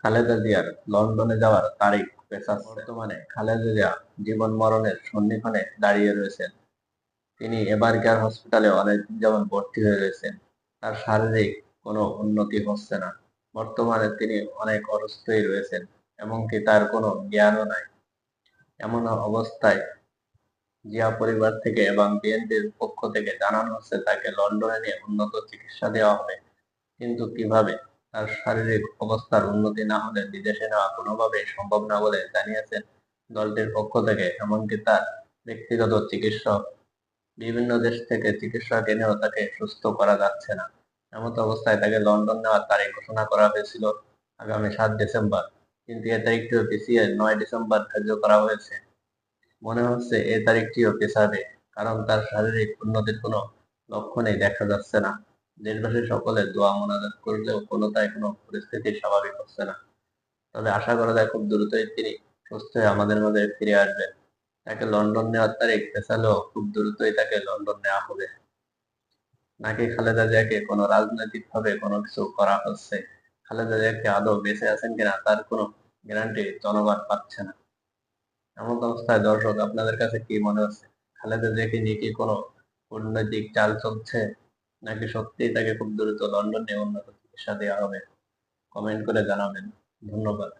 খালেদা জিয়ার লন্ডনে যাওয়ার তারিখ পেছাচ্ছে বর্তমানে খালেদা জিয়া জীবন মরণের সন্নিক্ষণে দাঁড়িয়ে রয়েছেন। তিনি এবারকার হসপিটালে অনেকদিন যেমন ভর্তি হয়ে রয়েছেন তার শারীরিক কোনো উন্নতি হচ্ছে না। বর্তমানে তিনি অনেক অসুস্থই রয়েছেন এমনকি তার কোনো জ্ঞানও নাই। এমন অবস্থায় জিয়া পরিবার থেকে এবং বিএনপির পক্ষ থেকে জানানো হচ্ছে তাকে লন্ডনে নিয়ে উন্নত চিকিৎসা দেওয়া হবে। কিন্তু কীভাবে তার শারীরিক অবস্থার উন্নতি না হলে বিদেশে নেওয়া কোনোভাবেই সম্ভব না বলে জানিয়েছেন দলটির পক্ষ থেকে, এমনকি তার ব্যক্তিগত চিকিৎসক। বিভিন্ন দেশ থেকে চিকিৎসক এনেও তাকে সুস্থ করা যাচ্ছে না। এমত অবস্থায় তাকে লন্ডন নেওয়ার তারিখ ঘোষণা করা হয়েছিল আগামী সাত ডিসেম্বর, কিন্তু এ তারিখটিও পিছিয়ে নয় ডিসেম্বর ধার্য করা হয়েছে। মনে হচ্ছে এ তারিখটিও পেছাবে, কারণ তার শারীরিক উন্নতির কোনো লক্ষণেই দেখা যাচ্ছে না। দেশবাসী সকলে দোয়া মোনাজাত করলেও কোনোটাই কোনো পরিস্থিতি স্বাভাবিক হচ্ছে না। তবে আশা করা যায় খুব দ্রুতই তিনি সুস্থ হয়ে আমাদের মাঝে ফিরে আসবেন। তাকে লন্ডন নেওয়ার তারিখ পেছালেও খুব দ্রুতই তাকে লন্ডন নেওয়া হবে। নাকি খালেদা জিয়াকে কোনো রাজনৈতিক ভাবে কোনো কিছু করা হচ্ছে? খালেদা জিয়াকে আদৌ বেঁচে আছেন কিনা তার কোনো গ্যারান্টি জনগণ পাচ্ছে না। এমন অবস্থায় দর্শক, আপনাদের কাছে কি মনে হচ্ছে? খালেদা জিয়াকে নিয়ে কি কোনো কূটনৈতিক চাল চলছে? নাকি সত্যিই তাকে খুব দ্রুত লন্ডনে উন্নত চিকিৎসা দেওয়া হবে কমেন্ট করে জানাবেন। ধন্যবাদ।